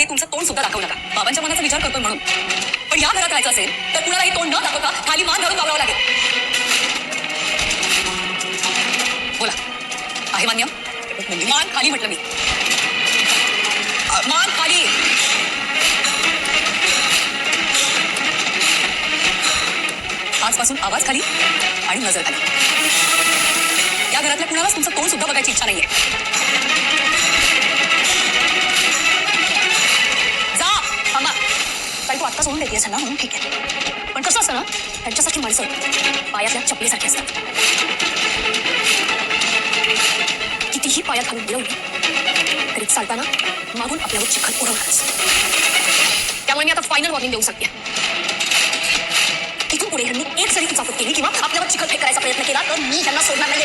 हे तुमचं तोंड सुद्धा दाखवू नका. बाबांच्या मनाचा विचार करतोय म्हणून. पण या घरात राहायचं असेल तर कुणालाही तोंड न दाखवता खाली मान धरून वावरावं लागेल. बोला. आहे मान्य? मान खाली म्हटलं मी. मान खाली. आजपासून आवाज खाली आणि नजर खाली. या घरातल्या कुणालाच तुमचं तोंड सुद्धा बघायची इच्छा नाहीये. कारण सोडून देते ना म्हणून ठीक आहे पण कसं असतं ना त्यांच्यासाठी माणसं पायातल्या चपलीसारखी असतात. कितीही पायात घालून मिळवली तरी चालताना मागून आपल्यावर चिखल उडवणारच. त्यामुळे मी आता फायनल वॉर्निंग देऊ शकते. इथून पुढे यांनी एक जरी चापट केली किंवा आपल्यावर चिखल फेकायचा प्रयत्न केला तर मी ह्यांना सोडणार नाही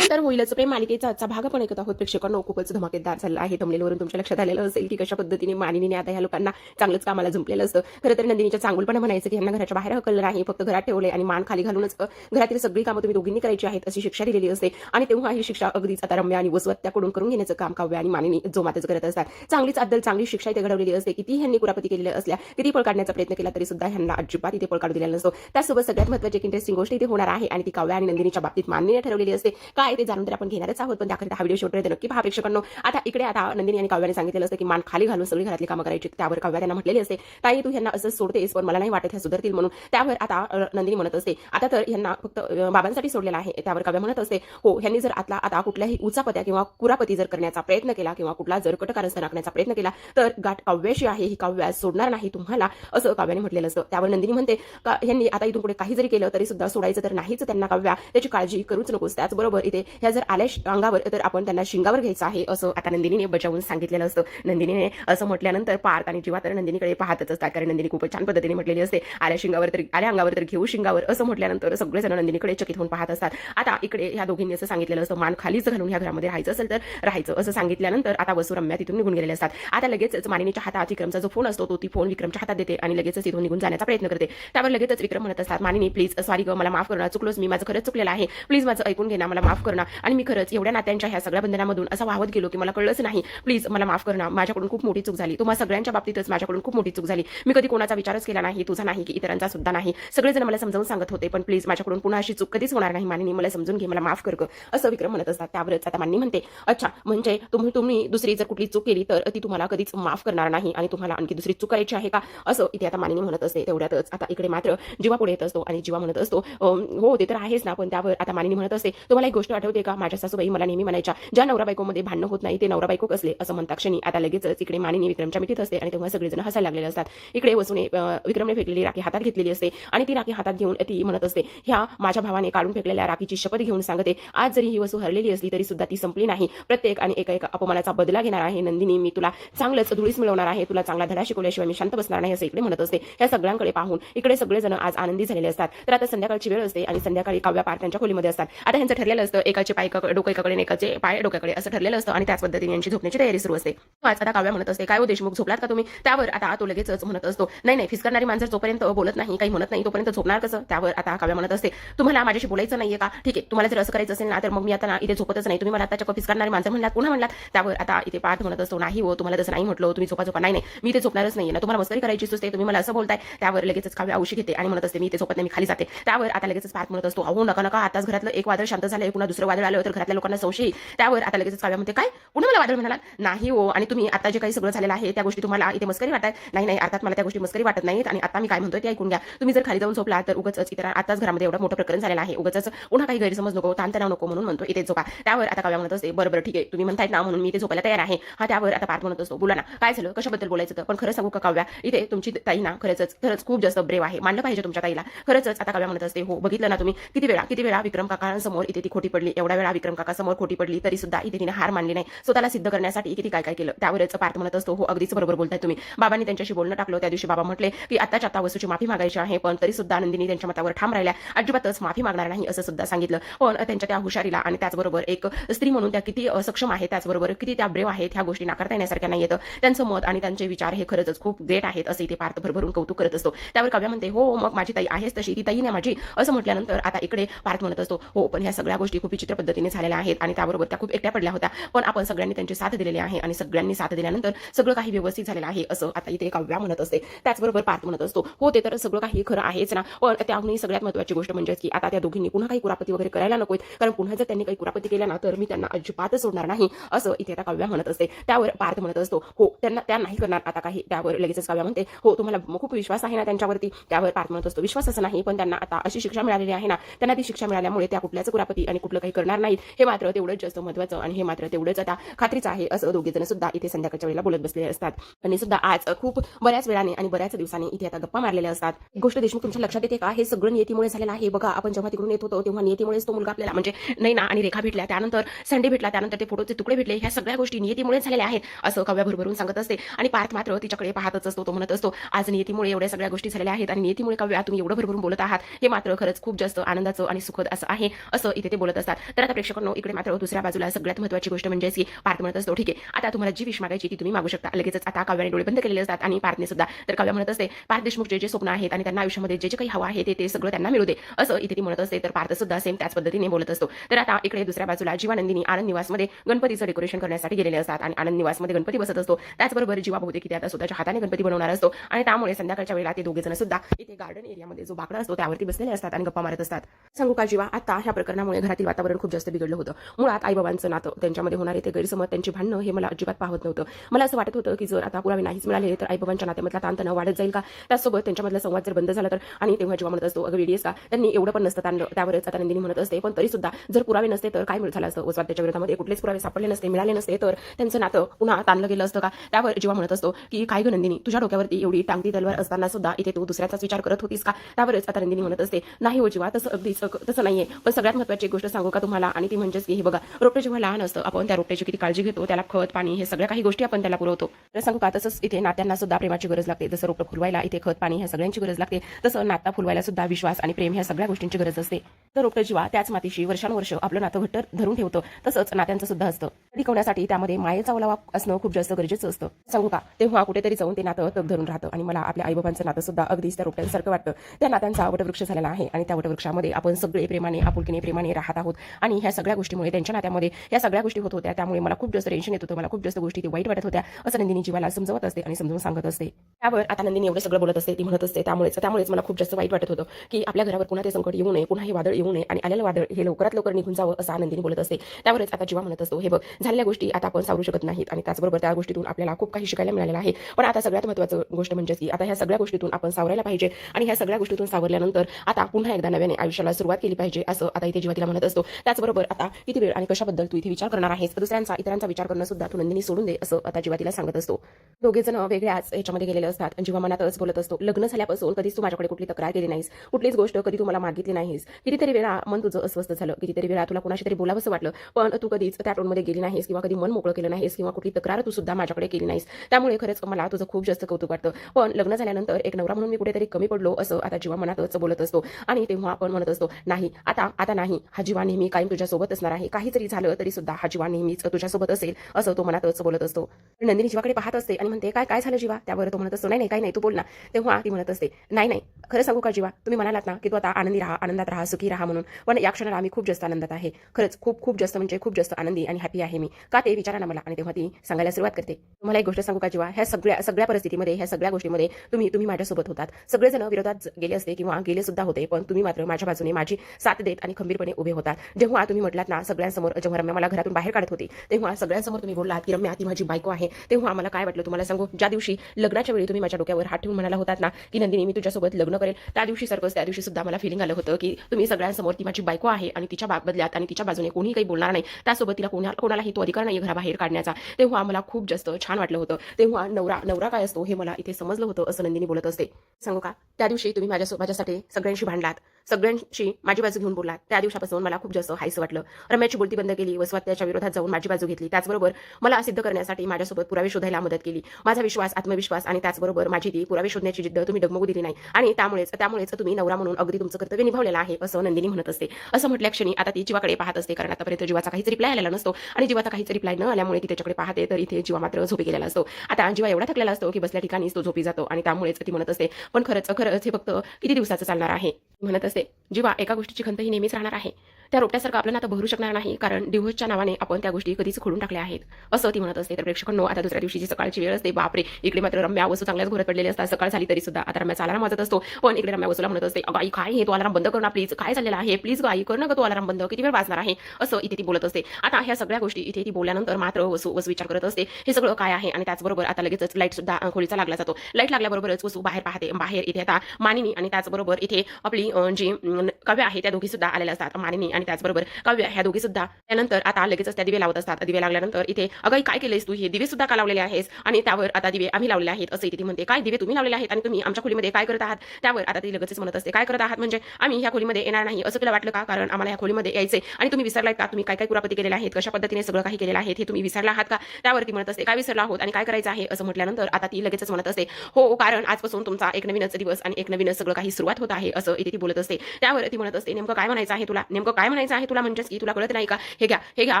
त्यानंतर होईलच. प्रेम मालिकेचा आजचा भाग आपण ऐकत आहोत. प्रेक्षकांना खूपच धमाकेदार झाला आहे. तमिळवरून तुमच्या लक्षात आलेलं असेल की कशा पद्धतीने मानिनीने आता ह्या लोकांना चांगलंच कामाला झुंपलेलं असतं. खरं तर नंदिनीच्या चांगलपणा म्हणायचं की यांना घराच्या बाहेर हकललं नाही फक्त घरात ठेवले आणि मान खाली घालूनच घरातील सगळी कामं तुम्ही दोघींनी करायची आहेत अशी शिक्षा दिलेली असते. आणि तेव्हा ही शिक्षा अगदीच आता रम्य आणि वसवत्याकडून करून घेण्याचं काम काव्य आणि मानिनी जोमातच करत असतात. चांगलीच अद्दल चांगली शिक्षा इथे घडवलेली असते. किती ह्यांनी कुरापती केलेल्या असल्या किती पळ काढण्याचा प्रयत्न केला तरी सुद्धा ह्यांना अजिबात इथे पळ काढू दिलेला नसतो. त्यासोबत सगळ्यात महत्वाची इंटरेस्टिंग गोष्ट इथे होणार आहे आणि ती काव्य आणि नंदिनीच्या बाबतीत मान्य ठरवलेली असते. काय ते जाणून तर आपण घेणारच आहोत. पण त्याकरिता हा व्हिडिओ शेवटपर्यंत नक्की पहा प्रेक्षकांनो. आता इकडे आता नंदिनी आणि काव्याने सांगितलेलं असतं की मान खाली घालून सगळी घरातली कामं करायची त्यावर काव्या त्यांना म्हटलेली असते ताई तू ह्यांना असं सोडतेस पण मला नाही वाटत ह्या सुधारतील म्हणून. त्यावर आता नंदिनी म्हणत असते आता तर ह्यांना फक्त बाबांसाठी सोडलेलं आहे. त्यावर काव्या म्हणत असते हो ह्यांनी जर आता आता कुठल्याही उचापत्या किंवा कुरापती जर करण्याचा प्रयत्न केला किंवा कुठला जर कटकारस्थ राखण्याचा प्रयत्न केला तर गाठ काव्याशी आहे ही काव्या सोडणार नाही तुम्हाला असं काव्याने म्हटलेलं असतं. त्यावर नंदिनी म्हणते का ह्यांनी आता इथून पुढे काही जरी केलं तरी सुद्धा सोडायचं तर नाहीच त्यांना काव्या त्याची काळजी करूच नकोस. त्याचबरोबर इथे ह्या जर आल्या अंगावर तर आपण त्यांना शिंगावर घ्यायचं आहे असं आता नंदिनीने बजावून सांगितलेलं असतं. नंदिनीने असं म्हटल्यानंतर पार्थ आणि जीवा तर नंदिनीकडे पाहतच असतात कारण नंदिनी खूपच छान पद्धतीने म्हटलेली असते आल्या शिंगावर तर आल्या अंगावर तर घेऊ शिंगावर असं म्हटल्यानंतर सगळेजण नंदिनीकडे चकित होऊन पाहत असतात. आता इकडे ह्या दोघींनी असं सांगितलेलं असतं मान खालीच घालून ह्या घरामध्ये राहायचं असेल तर राहायचं असं सांगितल्यानंतर आता वसू रम्या तिथून निघून गेलेले असतात. आता लगेचच मानिनीच्या हातात विक्रमचा जो फोन असतो तो ती फोन विक्रमच्या हातात देते आणि लगेचच तिथून निघून जाण्याचा प्रयत्न करते. त्यावर लगेचच विक्रम म्हणत असतात मानिनी प्लीज सॉरी ग मला माफ करणं चुकलोच मी माझं खरंच चुकलेलं आहे. प्लीज माझं ऐकून घे मला माफ करणं. आणि मी खरंच एवढ्या नात्यांच्या ह्या सगळ्या बंधनामधून असं वाहत गेलो की मला कळलंच नाही. प्लीज मला माफ करणं. माझ्याकडून खूप मोठी चूक झाली. तुम्हा सगळ्यांच्या बाबतीतच माझ्याकडून खूप मोठी चूक झाली. मी कधी कोणाचा विचारच केला नाही तुझा नाही की इतरांचा सुद्धा नाही. सगळेजण मला समजावून सांगत होते पण प्लीज माझ्याकडून पुन्हा अशी चूक कधीच होणार नाही. मानिनी मला समजून घे मला माफ कर असं विक्रम म्हणत असतात. त्यावरच आता मान्य म्हणते अच्छा म्हणजे तुम्ही तुम्ही दुसरी जर कुठली चूक केली तर ती तुम्हाला कधीच माफ करणार नाही आणि तुम्हाला आणखी दुसरी चूक करायची आहे का? असं इथे आता मानिनी म्हणत असते. तेवढ्यातच आता इकडे मात्र जीवा पुढे येत असतो आणि जीवा म्हणत असतो हो ते तर आहेच ना पण त्यावर आता मानिनी म्हणत असते तुम्हाला एक गोष्ट आठवते का? माझ्या सासूबाई मला नेहमी म्हणायच्या ज्या नवरा बायकोमध्ये भांडणं होत नाही ते नवरा बायको कसले असं म्हणता क्षणी आता लगेचच इकडे मानिनी विक्रमच्या मिठीत असते आणि तेव्हा सगळेजण हसायला लागलेले असतात. इकडे वसूने विक्रमने फेकलेली राखी हातात घेतलेली असते आणि ती राखी हातात घेऊन ती म्हणत असते ह्या माझ्या भावाने काढून फेकलेल्या राखीची शपथ घेऊन सांगते आज जरी ही वस्तू हरलेली असली तरी सुद्धा ती संपली नाही. प्रत्येक आणि एका एका अपमानाचा बदला घेणार आहे. नंदिनी मी तुला चांगलंच धुळीस मिळवणार आहे. तुला चांगला धडा शिकवल्याशिवाय मी शांत बसणार नाही असं इकडे म्हणत असते. या सगळ्यांकडे पाहून इकडे सगळेजण आज आनंदी झालेले असतात. तर आता संध्याकाळची वेळ असते आणि संध्याकाळी काव्या पार त्यांच्या खोलीमध्ये असतात. आता ह्यांचं ठरलेलं असतं एकाचे पाय एका- डोकं एकाकडे एकाचे पाय डोक्याकडे असं ठरलेलं असतं आणि त्याच पद्धतीने यांची झोपण्याची तयारी सुरू असते. आज आता काव्या म्हणत असते काय हो देशमुख झोपलात का तुम्ही? त्यावर आता तो लगेचच म्हणत असतो नाही नाही फिसकरणारी माणसं जोपर्यंत बोलत नाही काही म्हणत नाही तोपर्यंत झोपणार कसं? त्यावर आता काव्या म्हणत असते तुम्हाला माझ्याशी बोलायचं नाहीये का? ठीक आहे तुम्हाला जर असं करायचं असेल ना तर मग मी आता इथे झोपतच नाही. तुम्ही मला आता चक्क फिसकरणारी माणसं म्हणलात पुन्हा म्हणलात? त्यावर आता इथे पाठ म्हणत असतो नाही हो तुम्हाला तसं नाही म्हटलं तुम्ही झोपा झोपा नाही नाही मी इथे झोपणारच नाही ना तुम्हाला मस्करी करायची असते तुम्ही मला असं बोलताय. त्यावर लगेचच काव्या औषधी घेते आणि म्हणत असते मी इथे झोपत नाही मी खाली जाते. त्यावर आता लगेचच पाठ म्हणत असतो अहो नका नका आताच घरातलं एक वादळ शांत झालं पुन्हा दुसरं वादळ आलं तर घरातल्या लोकांना संशय त्यावर आता लगेचच काव्यामध्ये म्हणते काय? पुन्हा मला वादळ म्हणाला नाही हो. आणि तुम्ही आता जे काही सगळं झालेलं आहे त्या गोष्टी तुम्हाला इथे मस्करी वाटत नाही नाही. अर्थात मला त्या गोष्टी मस्करी वाटत नाहीत आणि आता मी काय म्हणतोय ते ऐकून घ्या. तुम्ही जर खाली जाऊन झोपला तर उगाच इतर आताच घरामध्ये एवढं मोठं प्रकरण झालेलं आहे. उगच पुन्हा काही गैरसमज नको ताणतणाव नको म्हणून म्हणतो. इथे झोपा. त्यावर आता काव्या म्हणत असते बरोबर ठीक आहे. तुम्ही म्हणतायत ना म्हणून मी इथे झोपायला तयार आहे. हा त्यावर आता पाठ म्हणत असतो बोला ना काय झालं? कशाबद्दल बोलायचं पण खरं सांगू का काव्या इथे तुमची ताई ना खरंच खरंच खूप जास्त ब्रेव आहे. मानलं पाहिजे तुमच्या ताईला. खरंच आता काव्या म्हणत असते हो बघितलं ना तुम्ही? किती वेळा किती वेळा विक्रम काकांसमोर इथे ती खोटी पडली एवढ्या वेळा विक्रम काका समोर खोटी पडली तरी सुद्धा इथे तिने हार मानली नाही. स्वतःला सिद्ध करण्यासाठी किती काय काय केलं? त्यावरच पार्थ म्हणत असतो हो अगदीच बरोबर बोलताय तुम्ही. बाबांनी त्यांच्याशी बोलणं टाकलं त्या दिवशी बाबा म्हटले की आताच्या आता वस्तूची माफी मागायची आहे पण तरी सुद्धा नंदिनी त्यांच्या मतावर ठाम राहिल्या. अजिबातच माफी मागणार नाही असं सुद्धा सांगितलं. पण त्यांच्या त्या हुशारीला आणि त्याचबरोबर एक स्त्री म्हणून त्या किती सक्षम आहे त्याचबरोबर किती त्या ब्रेव आहेत ह्या गोष्टी नाकारता येण्यासारख्या नाही येतं. त्यांचं मत आणि त्यांचे विचार हे खरंच खूप ग्रेट आहेत असं इथे पार्थ भरभरून कौतुक करत असतो. त्यावर काव्या म्हणते हो मग माझी ताई आहेच तशी ती ताई नाही माझी. असं म्हटल्यानंतर आता इकडे पार्थ म्हणत असतो हो पण ह्या सगळ्या गोष्टी खूप खूप विचित्र पद्धतीने झालेल्या आहेत आणि त्याबरोबर त्या खूप एकट्या पडल्या होत्या. पण आपण सगळ्यांनी त्यांची साथ दिलेली आहे आणि सगळ्यांनी साथ दिल्यानंतर सगळं काही व्यवस्थित झालेलं आहे असं आता इथे काव्या म्हणत असते. त्याचबरोबर पार्थ म्हणत असतो. हो ते तर सगळं काही खरं आहेच ना. पण त्याहूनही सगळ्यात महत्त्वाची गोष्ट म्हणजे की आता त्या दोघींनी पुन्हा काही कुरापती वगैरे करायला नकोत कारण पुन्हा जर त्यांनी काही कुरापती केल्या ना तर मी त्यांना अजिबातच सोडणार नाही असं इथे आता काव्या म्हणत असते. त्यावर पार्थ म्हणत असतो. हो त्यांना त्या नाही करणार आता काही. त्यावर लगेचच काव्या म्हणते. हो तुम्हाला खूप विश्वास आहे ना त्यांच्यावरती? त्यावर पार्थ म्हणत असतो. विश्वास असं नाही पण त्यांना आता अशी शिक्षा मिळालेली आहे ना त्यांना ती शिक्षा मिळाल्यामुळे त्या कुठल्याच कुरापती आणि कुठलं काही करणार नाहीत. हे मात्र तेवढंच जास्त महत्त्वाचं आणि हे मात्र तेवढंच आता खात्रीचं आहे असं दोघेजण सुद्धा इथे संध्याकाळच्या वेळेला बोलत बसलेले असतात. आणि सुद्धा आज खूप बऱ्याच वेळाने आणि बऱ्याच दिवसांनी इथे आता गप्पा मारलेल्या असतात. गोष्ट देशमुख तुमच्या लक्षात येते का? हे सगळं नियतीमुळे झालेलं आहे. बघा आपण जेव्हा तिकडून येत होतो तेव्हा नियतीमुळेच तो मुलगा आपल्याला म्हणजे नाही ना आणि रेखा भेटल्या. त्यानंतर संडे भेटला त्यानंतर ते फोटोचे तुकडे भेटले. ह्या सगळ्या गोष्टी नियतीमुळे झालेल्या आहेत असं कव्या भरभरून सांगत असते. आणि पार्थ मात्र तिच्याकडे पाहतच असतो तो म्हणत असतो आज नियतीमुळे एवढ्या सगळ्या गोष्टी झालेल्या आहेत आणि नियतीमुळे कव्या तुम्ही एवढं भरभरून बोलत आहात. हे मात्र खरंच खूप जास्त आनंदाचं आणि सुखद असं आहे असं इथे ते बोलत असतात. तर आता प्रेक्षकांनो इकडे मात्र दुसऱ्या बाजूला सगळ्यात महत्त्वाची गोष्ट म्हणजे की पार्थ म्हणत असतो ठीक. आहे आता तुम्हाला जी विश मागायची ती तुम्ही मागू शकता. लगेचच आता काव्याने डोळे बंद केलेले असतात आणि पार्थने सुद्धा. तर काव्या म्हणत असते पार्थ देशमुख जे जे स्वप्न आहेत आणि त्यांना आयुष्यामध्ये जे जे काही हवं आहे ते ते सगळं त्यांना मिळू दे. असं इथे ती म्हणत असते तर पार्थ सुद्धा सेम त्याच पद्धतीने बोलत असतो. तर आता इकडे दुसऱ्या बाजूला जीवानंदिनी आनंद निवासमध्ये गणपतीचं डेकोरेशन करण्यासाठी गेलेले असतात आणि आनंद निवासमध्ये गणपती बसत असतो. त्याचबरोबर जीवा बहुतेक की आता स्वतःच्या हाताने गणपती बनवणार असतो आणि त्यामुळे संध्याकाळच्या वेळेला ते दोघे जण सुद्धा इथे गार्डन एरियामध्ये जो बाकडा असतो त्यावरती बसलेले असतात आणि गप्पा मारत असतात. सांगू का जीवा आता ह्या प्रकरणामुळे घरातील वातावरण खूप जास्त बिघडलं होतं. मुळात आईबाबांचं नातं त्यांच्यामध्ये होणारे ते गैरसमज त्यांची भांडणं हे मला अजिबात पाहत नव्हतं. मला असं वाटत होतं की जर आता पुरावे नाहीच मिळाले तर आईबाबांच्या नात्यामधला ताणतणाव वाढत जाईल का? त्याचसोबत त्यांच्यामधला संवाद जर बंद झाला तर आणि तेव्हा जेव्हा म्हणत असतो अगं का? त्यांनी एवढं पण नसतं ताणलं. त्यावरच आता नंदिनी म्हणत असते पण तरी सुद्धा जर पुरावे नसते तर काय मिळ झालं असतं? व त्याच्या विरोधामध्ये कुठलेच पुरावे सापडले नसते मिळाले नसते तर त्यांचं नातं पुन्हा ताणलं गेलं असतं का? त्यावर जेव्हा म्हणत असतो की काय गं नंदिनी तुझ्या डोक्यावरती एवढी टांगती तलवार असताना सुद्धा इथे तू दुसऱ्याचाच विचार करत होतीस का? त्यावरच आता नंदिनी म्हणत असते नाही हो जीवा तसं अगदीच तसं नाहीये. पण सगळ्यात महत्त्वाची गोष्ट सांगू का तुम्हाला? आणि ती म्हणजेच की हे बघा रोपटे जेव्हा लहान असतं आपण त्या रोपट्याची किती काळजी घेतो त्याला खत पाणी हे सगळ्या काही गोष्टी आपण त्याला पुरवतो. तर सांगू का? तसंच इथे नात्यांना सुद्धा प्रेमाची गरज लागते. जसं रोपटं फुलवायला इथे खत पाणी ह्या सगळ्यांची गरज लागते. तसं नाता फुलवायला सुद्धा विश्वास आणि प्रेम ह्या सगळ्या गोष्टींची गरज असते. तर रोपटं जीवा त्याच मातीशी वर्षानुवर्ष आपलं नातं घट्ट धरून ठेवतं. तसंच नात्यांचं सुद्धा असतं. टिकवण्यासाठी त्यामध्ये मायेचा ओलावा असणं खूप जास्त गरजेचं असतं. सांगू का? तेव्हा कुठेतरी जाऊन ते नातं तग धरून राहतं. आणि मला आपल्या आईबाबांचं नातं सुद्धा अगदीच त्या रोपट्यांसारखं वाटतं. त्या नात्यांचा वटवृक्ष झालेला आहे आणि त्या वटवृक्षामध्ये आपण सगळे प्रेमाने आपुलकीने प्रेमाने राहत आहोत. आणि ह्या सगळ्या गोष्टीमुळे त्यांच्या नात्यामध्ये या सगळ्या गोष्टी होत होत्या. त्यामुळे मला खूप जास्त टेन्शन येत होतं. मला खूप जास्त गोष्टी ते वाईट वाटत होत्या. असं नंदिनी जीवाला समजवत असते आणि समजून सांगत असते. त्यावर आता नंदिनी एवढं सगळं बोलत असते ती म्हणत असते. त्यामुळेच त्यामुळेच मला खूप जास्त वाईट वाटत होतं की आपल्या घरावर पुन्हा ते संकट येऊ नये पुन्हा हे वादळ येऊ नये आणि आलेलं वादळ हे लवकरात लवकर निघून जावं असं आनंदीने बोलत असते. त्यावरच आता जीवा म्हणत असतो हे बघ झालेल्या गोष्टी आता आपण सावरू शकत नाहीत आणि त्याचबरोबर त्या गोष्टीतून आपल्याला खूप काही शिकायला मिळालेलं आहे. पण आता सगळ्यात महत्त्वाचं गोष्ट म्हणजे की आता ह्या सगळ्या गोष्टीतून आपण सावरायला पाहिजे आणि ह्या सगळ्या गोष्टीतून सावरल्यानंतर आता पुन्हा एकदा नव्याने आयुष्याला सुरुवात केली पाहिजे असं आता इथे जीवा तिला म्हणत असतो. त्याचबरोबर आता किती वेळ आणि कशाबद्दल तू इथे विचार करणार आहेस? दुसऱ्यांचा इतरांचा विचार करणं सुद्धा तू नंदिनी सोडून दे असं आता जीवा तिला सांगत असतो. दोघे जण वेगळ्याच याच्यामध्ये गेलेले असतात आणि मनातच बोलत असतो लग्न झाल्यापासून कधीच तू माझ्याकडे कुठली तक्रार केली नाहीस. कुठलीच गोष्ट कधी तू मला मागितली नाहीस. कितीतरी वेळा मन तुझं अस्वस्थ झालं कितीतरी वेळा तुला कोणाशी तरी बोलावंसं वाटलं पण तू कधीच त्या टोनमध्ये गेली नाहीस किंवा कधी मन मोकळं केलं नाहीस किंवा कुठली तक्रार तू सुद्धा माझ्याकडे केली नाहीस. त्यामुळे खरंच मला तुझं खूप जास्त कौतुक वाटतं. पण लग्न झाल्यानंतर एक नवरा म्हणून मी कुठेतरी कमी पडलो असं आता जीवा मनातच बोलत असतो. आणि तेव्हा आपण म्हणत असतो नाही आता आता नाही. हा जीवा नेहमी कायम तुझ्यासोबत असणार आहे. काही जरी झालं तरी सुद्धा हा जीवा नेहमीच तुझ्यासोबत असेल असं तो मनातच बोलत असतो. नंदिनी जीवाकडे पाहत असते आणि म्हणते काय काय झालं जीवा? त्यावर तो म्हणत असतो नाही नाही काही नाही तू बोल ना. तेव्हा ती म्हणत असते नाही नाही खरं सांगू का जीवा? तुम्ही म्हणालात ना की तू आता आनंदी राहा आनंदात राहा सुखी राहा म्हणून. पण या क्षणाला आम्ही खूप जास्त आनंदात आहे. खरंच खूप खूप जास्त म्हणजे खूप जास्त आनंदी आणि हॅपी आहे मी. का ते विचारा ना मला आणि तेव्हा ती सांगायला सुरुवात करते. तुम्हाला एक गोष्ट सांगू का जीवा? ह्या सगळ्या सगळ्या परिस्थितीमध्ये ह्या सगळ्या गोष्टीमध्ये तुम्ही तुम्ही माझ्यासोबत होतात. सगळेजण विरोधात गेले असते किंवा गेले सुद्धा होते पण तुम्ही मात्र माझ्या बाजूने माझी साथ देत आणि खंबीरपणे उभे होतात. जेव्हा तुम्ही म्हटलात ना सगळ्यांसमोर जेव्हा रम्या मला घरातून बाहेर काढत होती तेव्हा सगळ्यांसमोर तुम्ही बोललात की रम्या ती माझी बायको आहे. तेव्हा मला काय वाटलं तुम्हाला सांगू? ज्या दिवशी लग्नाच्या वेळी तुम्ही माझ्या डोक्यावर हात ठेवून म्हणाला होतात ना की नंदिनी मी तुझ्यासोबत लग्न करेल त्या दिवशी सारखंच त्या दिवशी सुद्धा मला फिलिंग आलं होतं की तुम्ही सगळ्यांसमोर ती माझी बायको आहे आणि तिच्या बा- बदल्यात आणि तिच्या बाजूने कोणी काही बोलणार नाही. त्यासोबत तिला कोणा कोणालाही तो अधिकार नाही घराबाहेर काढण्याचा. तेव्हा मला खूप जास्त छान वाटलं होतं. तेव्हा नवरा नवरा काय असतो हे मला इथे समजलं होतं असं नंदिनी बोलत असते. सांगू का? त्या दिवशी तुम्ही माझ्या माझ्यासाठी सगळ्यांशी भांडलात. सगळ्यांशी माझी बाजू घेऊन बोललात. त्या दिवसापासून मला खूप जास्त हायसं वाटलं. रम्याची बोलती बंद केली व स्वतःच्या विरोधात जाऊन माझी बाजू घेतली. त्याचबरोबर मला सिद्ध करण्यासाठी माझ्यासोबत पुरावे शोधायला मदत केली. माझा विश्वास आत्मविश्वास आणि त्याचबरोबर माझी ती पुरावे शोधण्याची जिद्द तुम्ही डगमगू दिली नाही. आणि त्यामुळेच त्यामुळेच तुम्ही नवरा म्हणून अगदी तुमचं कर्तव्य निभावलेलं आहे असं नंदिनी म्हणत असते. असं म्हटल्या क्षणी आता ती जीवाकडे पाहत असते कारण आतापर्यंत जीवाचा काहीच रिप्लाय आलेला नसतो. आणि जीवाचा काहीच रिप्लाय न आल्यामुळे ती त्याच्याकडे पाहते तर इथे जीवा मात्र झोपी गेलेला असतो. आता जीवा एवढा थकलेला असतो की बसल्या ठिकाणीच तो झोपी जातो. आणि त्यामुळेच ती म्हणत असते पण खरंच खरंच हे फक्त किती दिवसाचं चालणार आहे? म्हणत असते जीवा एका गोष्टीची खंत ही नेहमीच राहणार आहे. त्या रोपट्यासारखं आपण आता भरू शकणार नाही कारण डिव्होर्सच्या नावाने आपण त्या गोष्टी कधीच खोडून टाकल्या आहेत. असं ती म्हणत असते. तर प्रेक्षकांनो आता दुसऱ्या दिवशीची सकाळची वेळ असते. बापरे इकडे मात्र रम्या वस्तू चांगल्याच घोरत पडलेले असतात. सकाळ झाली तरी सुद्धा आता रम्या चालायला वाजत असतो. पण इकडे रम्या वसूला म्हणत असते आई काय हे? तो अलाराम बंद कर ना प्लीज काय झालेलं आहे? प्लीज आई कर ना तो तू अलाराम बंद. किती वेळ वाजणार आहे? असं इथे ती बोलत असते. आता ह्या सगळ्या गोष्टी इथे ती बोलल्यानंतर मात्र वसू वसू विचार करत असते हे सगळं काय आहे? आणि त्याचबरोबर आता लगेचच लाइट सुद्धा खोलीचा लागला जातो. लाइट लागल्याबरोबरच वसू बाहेर पाहते बाहेर इथे आता मानिनी आणि त्याचबरोबर इथे आपली जी कव्या काव्य आहे त्या दोघी सुद्धा आलेल्या असतात. मानिनी आणि त्याचबरोबर काव्य ह्या दोघी सुद्धा त्यानंतर आता लगेचच त्या दिवे लावत असतात. दिवे लागल्यानंतर इथे अगं काय केलेस तू? हे दिवे सुद्धा का लावलेले आहेस? आणि त्यावर आता दिवे आम्ही लावलेले आहेत असं ती म्हणते. काय दिवे तुम्ही लावलेले आहेत आणि तुम्ही आमच्या खोलीमध्ये काय करत आहात? त्यावर आता ती लगेचच म्हणत असते. काय करत आहात? म्हणजे आम्ही ह्या खोलीमध्ये येणार नाही. असं तुला वाटलं का? कारण आम्हाला ह्या खोलीमध्ये यायचे आणि तुम्ही विसरलाय का? तुम्ही काय काय कुरापती केलेले आहेत? कशा पद्धतीने सगळं काही केलेलं आहे? हे तुम्ही विसरला आहात का? त्यावरती म्हणत असते. काय विसरला आहोत आणि काय करायचं आहे? असं म्हटल्यानंतर आता ती लगेचच म्हणत असते. हो, हो कारण आजपासून तुमचा एक नवीनच दिवस आणि एक नवीनच सगळं काही सुरुवात होत आहे असं इथे ती बोलत असते. त्यावर ती म्हणत असते नेमकं काय म्हणायचं आहे तुला? नेमकं काय म्हणायचं आहे तुला म्हणजेच की तुला कळत नाही का? हे घ्या हे घ्या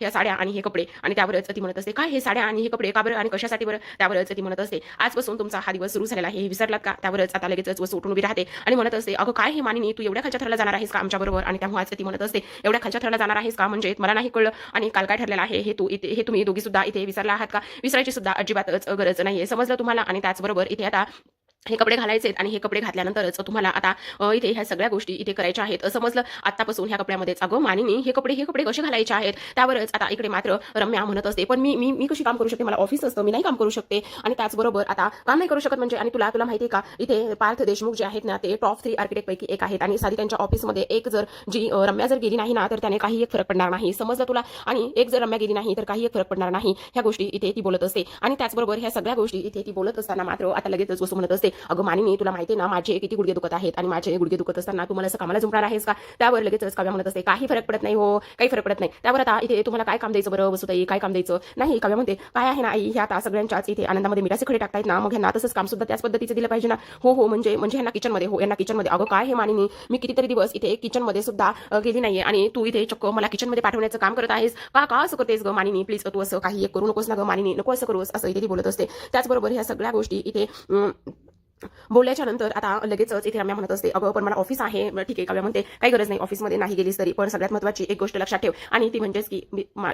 ह्या साड्या आणि हे कपडे. आणि त्यावरच ती म्हणत असते काय हे साड्या आणि हे कपडे? का बरं? आणि कशासाठी बरं? त्यावरच ती म्हणत असते आजपासून तुमचा हा दिवस सुरू झालेला आहे हे विसरलात का? त्यावरच आता लगेचच वस्तू उठून उभी राहते आणि म्हणत असते अगं काय हे मानिनी तू एवढ्या खालच्या थराला जाणार आहेस का आमच्या बरोबर? आणि त्यामुळे ती म्हणत असते एवढ्या खालच्या थराला जाणार आहेस का? म्हणजे मला नाही कळलं. आणि काल काय ठरलेलं आहे? हे तू इथे हे तुम्ही दोघी सुद्धा इथे विसरला आहात का? विसरायची सुद्धा अजिबातच गरज नाही समजलं तुम्हाला? आणि त्याचबरोबर इथे आता हे कपडे घालायचे आणि हे कपडे घातल्यानंतरच तुम्हाला आता इथे ह्या सगळ्या गोष्टी इथे करायच्या आहेत. समजलं? आतापासून ह्या कपड्यामध्येच. अगं मानिनी हे कपडे हे कपडे कसे घालायचे आहेत? त्यावरच आता इकडे मात्र रम्या म्हणत असते पण मी मी मी कशी काम करू शकते? मला ऑफिस असतं मी नाही काम करू शकते. आणि त्याचबरोबर आता काम नाही करू शकत म्हणजे आणि तुला तुला माहिती आहे का इथे पार्थ देशमुख जे आहेत ना ते टॉप थ्री आर्किटेक्ट पैकी एक आहेत. आणि साधी त्यांच्या ऑफिसमध्ये एक जर जी रम्या जर गेली नाही ना तर त्याने काही एक फरक पडणार नाही. समजलं तुला? आणि एक जर रम्या गेली नाही तर काही एक फरक पडणार नाही. ह्या गोष्टी इथे ती बोलत असते. आणि त्याचबरोबर ह्या सगळ्या गोष्टी इथे ती बोलत असताना मात्र आता लगेचच वस्तू म्हणत असते अगं मानिनी तुला माहिती ना माझे किती गुडघे दुखत आहेत आणि माझे गुडघे दुखत असताना तुम्हाला असं कामाला जुमणार आहेस का? त्यावर लगेचच काव्या म्हणत असते. काही फरक पडत नाही हो काही फरक पडत नाही. त्यावर आता इथे तुम्हाला काय काम द्यायचं बरं वसुताई? काय काम द्यायचं? नाही काव्या म्हणते काय आहे ना आई? ह्या आता सगळ्यांच्याच इथे आनंदामध्ये मिठाचे खडे टाकतायत ना मग ह्यांना तसंच काम सुद्धा त्याच पद्धतीचं दिलं पाहिजे ना. हो हो म्हणजे म्हणजे ह्यांना किचनमध्ये हो यांना किचनमध्ये. अगं काय हे मानिनी? मी कितीतरी दिवस इथे किचनमध्ये सुद्धा गेली नाहीये आणि तू इथे चक्क मला किचनमध्ये पाठवण्याचं काम करत आहेस. का का असं करतेस ग मानिनी? प्लीज तू असं काही करू नकोस ना ग मानिनी. नको असं करूस असं इथे ती बोलत असते. त्याचबरोबर ह्या सगळ्या गोष्टी इथे बोलल्याच्या नंतर आता लगेचच इथे रम्या म्हणत असते अगं पण मला ऑफिस आहे. ठीक आहे काव्या म्हणते काही गरज नाही ऑफिसमध्ये नाही गेलीस तरी पण सगळ्यात महत्त्वाची एक गोष्ट लक्षात ठेव. आणि ती म्हणजेच की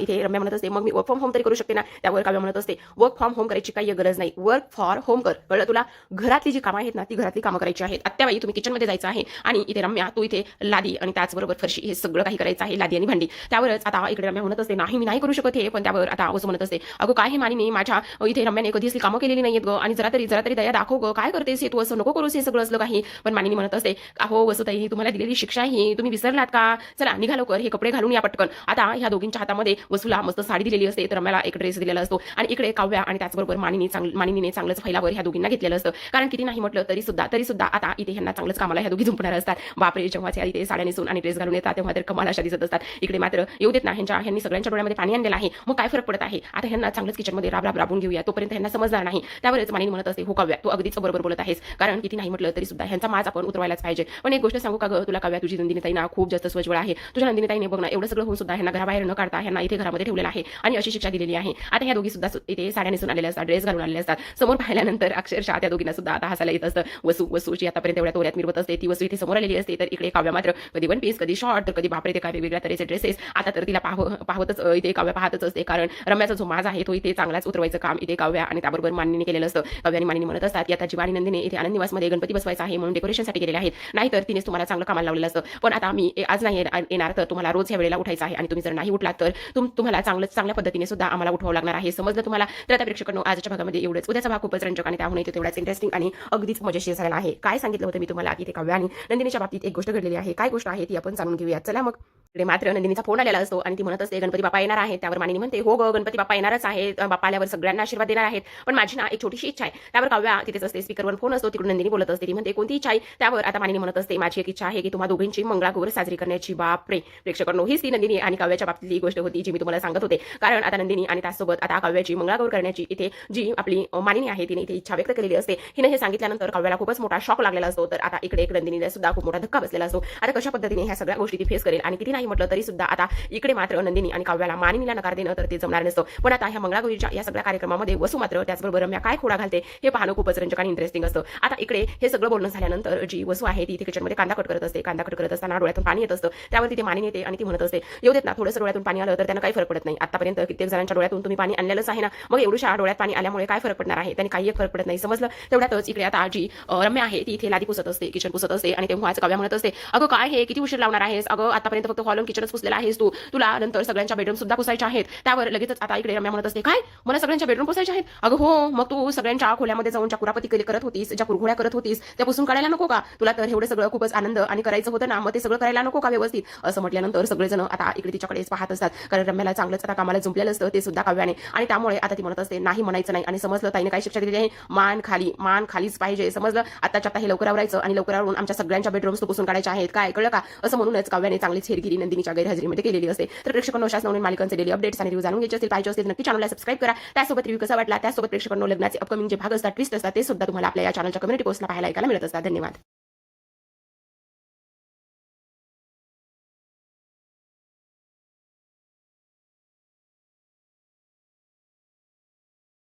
इथे रम्या म्हणत असते मग मी वर्क फ्रॉम होम तरी करू शकते ना? त्यावर काव्या म्हणत असते वर्क फ्रॉम होम करायची काही गरज नाही वर्क फॉर होम कर. कळलं तुला? घरातली जी कामं आहेत ना ती घरातली कामं करायची आहेत. आत्याबाई तुम्ही किचनमध्ये जायचं आहे आणि इथे रम्या तू इथे लादी आणि त्याचबरोबर फरशी हे सगळं काही करायचं आहे लादी आणि भांडी. त्यावरच आता इकडे रम्या म्हणत असते नाही मी नाही करू शकत हे. पण त्यावर आता असं म्हणत असते अगं काय हे मानिनी माझ्या इथे रम्याने कधी असली कामं केलेली नाहीत ग आणि जरा तरी जरा तरी दया दाखव ग काय करते करतेस हे तू असं नको करूस हे सगळं. असलं काही. पण मानिनी म्हणत असते अहो वसुताई तुम्हाला दिलेली शिक्षा ही तुम्ही विसरलात का? चला निघालो कर हे कपडे घालून या पटकन. आता ह्या दोघींच्या हातामध्ये वसुला मस्त साडी दिलेली असते तर मला एक ड्रेस दिलेला असतो. आणि इकडे काव्या आणि त्याचबरोबर मानिनी चांगलं मानिनीने चांगलंच फैलावर ह्या दोघींना घेतलेलं असतं. कारण किती नाही म्हटलं तरी सुद्धा तरी सुद्धा आता इथे ह्यांना चांगलंच कामाला ह्या दोघी झुंपणार असतात. बापरे जेव्हा त्या इथे साड्या नेसून आणि ड्रेस घालून येतात तेव्हा तर कमाल अशा दिसत असतात. इकडे मात्र येऊ देत ना ह्यांच्या ह्यांनी सगळ्यांच्या डोळ्यामध्ये पाणी आणलेलं आहे. मग काय फरक पडत आहे? आता ह्यांना चांगलंच किचनमध्ये राब राब राबून घेऊया तोपर्यंत ह्यांना समजणार नाही. त्यावरच मानिनी म्हणत असते हो काव्या तू अगदीच बरोबर बोलत आहेस. कारण किती नाही म्हटलं तरी सुद्धा ह्यांचा माज आपण उतरवायलाच पाहिजे. पण एक गोष्ट सांगू का गं? तुला काव्या तुझी नंदिनीताई ना खूप जास्त स्वजवळ आहे. तुझ्या नंदिनी ताईने बघ ना एवढं सगळं होऊन सुद्धा ह्यांना घराबाहेर न काढता ह्यांना इथे घरामध्ये ठेवलेलं आहे आणि अशी शिक्षा दिलेली आहे. आता ह्या दोघी सुद्धा इथे साड्या नेसून आलेल्या असतात ड्रेस घालून आलेल्या असतात. समोर पाहिल्यानंतर अक्षरशः त्या दोघींना सुद्धा आता हसायला येत असतं. वसू वसूची आतापर्यंत एवढ्या तोऱ्यात मिरवत असते ती वसू इथे समोर आलेली असते. तर इकडे काव्या मात्र कधी वन पीस कधी शॉर्ट तर कधी बापरे ते काय वेगवेगळ्या तऱ्हेचे ड्रेसेस आता तर तिला पाह पाहतच इथे काव्या पाहतच असते. कारण रम्याचा जो माज आहे तो इथे चांगलाच उतरवायचं काम इथे काव्या आणि त्याबरोबर मान्यने केलेलं असतं. काव्या आणि मानिनी म्हणत असतात की आता जीवानी नंदिनी इथे आनंद निवासमध्ये गणपती बसवायचा आहे म्हणून डेकोरेशनसाठी गेलेले आहेत. नाहीतर तिनेच तुम्हाला चांगलं कामाला लावलेलं असतं. पण आता मी आज नाही येणार- तर तुम्हाला रोज या वेळेला उठायचं आहे. आणि तुम्ही जर नाही उठलात तर तुम तुम्हाला चांगलं चांगल्या पद्धतीने सुद्धा आम्हाला उठवावं लागणार आहे. समजलं तुम्हाला? तर आता प्रेक्षकांनो आजच्या भागामध्ये एवढंच. उद्याचा भाग खूपच रंजक आणि त्याहून इथे तेवढाच इंटरेस्टिंग आणि अगदीच मजेशीर झालेला आहे. काय सांगितलं होतं मी तुम्हाला? की ते काव्या आणि नंदिनीच्या बाबतीत एक गोष्ट घडलेली आहे. काय गोष्ट आहे ती आपण जाणून घेऊया चला मग. इकडे मात्र नंदिनीचा फोन आलेला असतो आणि ती म्हणत असते गणपती बाप्पा येणार आहे त्यावर मानिनी म्हणते हो ग गणपती बाप्पा येणारच आहे बाप्पा आल्यावर सगळ्यांना आशीर्वाद देणार आहेत. पण माझी ना एक छोटीशी इच्छा आहे. त्यावर काव्या तिथेच असते स्पीकरवर फोन असतो तिकडून नंदिनी बोलत असते. ती म्हणते कोणती इच्छा आहे त्यावर आता मानिनी म्हणत असते माझी एक इच्छा आहे की तुम्हा दोघींची मंगळागौर साजरी करण्याची. बापरे! प्रेक्षकांनो हीच ती नंदिनी आणि काव्याच्या बाबतीतली गोष्ट होती जी मी तुम्हाला सांगत होते. कारण आता नंदिनी आणि त्यासोबत आता काव्याची मंगळागौर करण्याची इथे जी आपली मानिनी आहे तिने इथे इच्छा व्यक्त केलेली असते. हिने हे सांगितल्यानंतर काव्याला खूपच मोठा शॉक लागलेला असतो. तर आता इकडे एक नंदिनीला सुद्धा खूप मोठा धक्का बसलेला असतो. आता कशा पद्धतीने ह्या सगळ्या गोष्टी ती फेस करेल आणि किती नाही म्हटलं तरी सुद्धा आता इकडे मात्र नंदिनी आणि काव्याला मानिनीला नकार देणं तर ते जमणार नसतं. पण आता ह्या मंगळागौरीच्या या सगळ्या कार्यक्रमामध्ये वसू मात्र त्याचबरोबर रम्या काय खोडा घालते हे पाहणं खूपच रंजक आणि इंटरेस्टिंग असतं. असतं. आता इकडे हे सगळं बोलणं झाल्यानंतर जी वसू आहे ती इथे किचनमध्ये कांदा कट करत असते. कांदा कट करत असताना डोळ्यातून पाणी येत असतं. त्यावर तिथे मानी येते आणि ती म्हणत असते येऊ देत ना थोडंसं डोळ्यातून पाणी आलं तर त्यांना काही फरक पडत नाही. आतापर्यंत कित्येक जणांच्या डोळ्यातून तुम्ही पाणी आणलेलंच आहे ना. मग एवढ्या डोळ्यात पाणी आल्यामुळे काय फरक पडणार आहे? त्यांनी काही फरक पडत नाही. समजलं? तेवढ्यातच इकडे आता जी रम्य रम्या आहे ती इथे लादी पुसत असते किचन पुसत असते आणि तेव्हाच काव्या म्हणत असते अगं काय हे? किती उशीर लावणार आहेस? अगं आतापर्यंत फक्त हॉलून किचनच पुसलेला आहेस तू. तुला नंतर सगळ्यांच्या बेडरूम सुद्धा पुसायच्या आहेत. त्यावर लगेचच आता इकडे रम्या म्हणत असते काय? मला सगळ्यांच्या बेडरूम पुसायच्या आहेत? अगं हो मग तू सगळ्यांच्या खोल्यामध्ये जाऊन चाकुरापती करत होती. करत होतीस ज्या कुरघोड्या करत होतीस त्या पुसून काढायला नको का? तुला तर एवढं सगळं खूपच आनंद आणि करायचं होतं ना मग ते सगळं करायला नको का व्यवस्थित? असं म्हटल्यानंतर सगळेजण आता इकडे तिच्याकडेच पाहत असतात. कारण रम्याला चांगलंच आता कामाला जुंपलेलं असतं ते सुद्धा काव्याने. आणि त्यामुळे आता ती म्हणत असते नाही म्हणायचं नाही. आणि समजलं ताईने काय शिक्षा दिलेली आहे. मान खाली मान खालीच पाहिजे. समजलं आताच्या आता हे लवकर आवरायचं आणि लवकर आवरून आमच्या सगळ्यांच्या बेडरूम्स पुसून काढायच्या आहेत. काय कळलं का? असं म्हणूनच काव्याने चांगली हेरगिरी नंदिनीच्या गैरहजेरीमध्ये केलेली असते. तर प्रेक्षकांनो अशाच नवीन मालिकांचे डेली अपडेट्स आणि रिव्ह्यू जाणून घ्यायचे असतील पाहिजे असतील नक्की चॅनलला सबस्क्राईब करा. त्यासोबत रिव्ह्यू कसा वाटला त्यासोबत प्रेक्षकांनो लग्नाचे अपकमिंग जे भाग असतात ट्विस्ट असतात ते सुद्धा तुम्हाला आपल्या या चॅनलच्या कम्युनिटी पोस्टला पाहायला ऐकायला मिळत असतात. धन्यवाद.